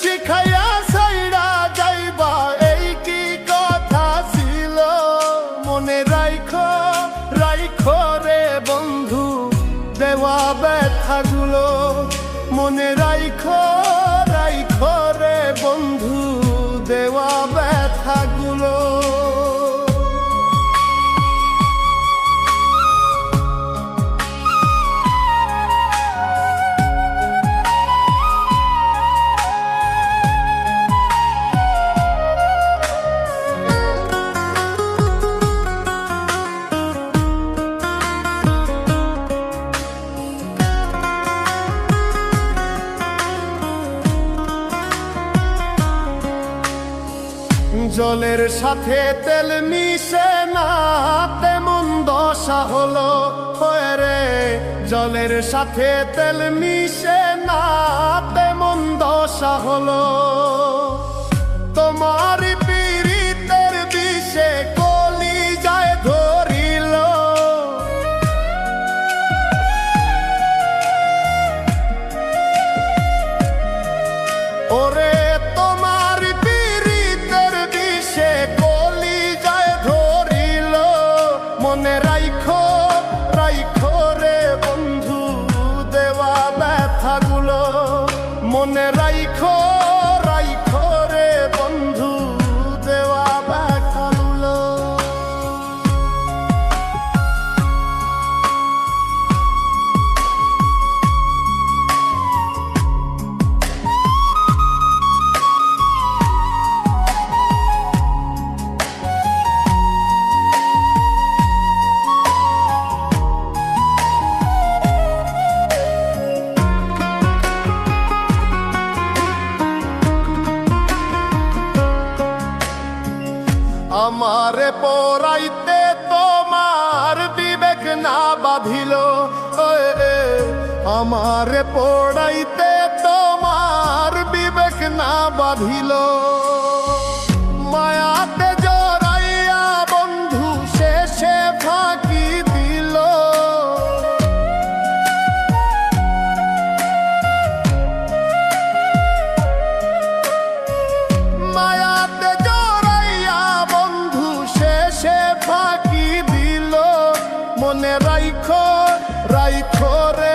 শিখাইয়া সাইরা যাইবা, এই কি কথা ছিল? মনে রাইখো রাইখো রে বন্ধু, দেওয়া ব্যথাগুলো। মনে রাইখো জলের সাথে তেল মিশে না, তেমন দশা হলো রে। জলের সাথে তেল মিশে না, তেমন দশা হলো। মনে রাইখো আমারে পড়াইতে তোমার বিবেক না বাঁধিল। আমারে পড়াইতে তোমার বিবেক না বাঁধিল। রাই করে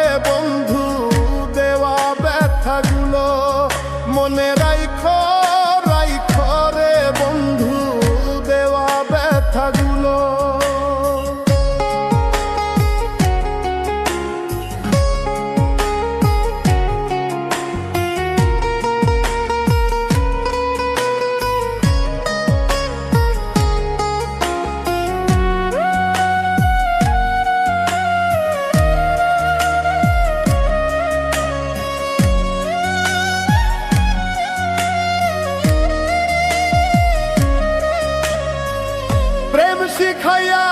শিখাইয়া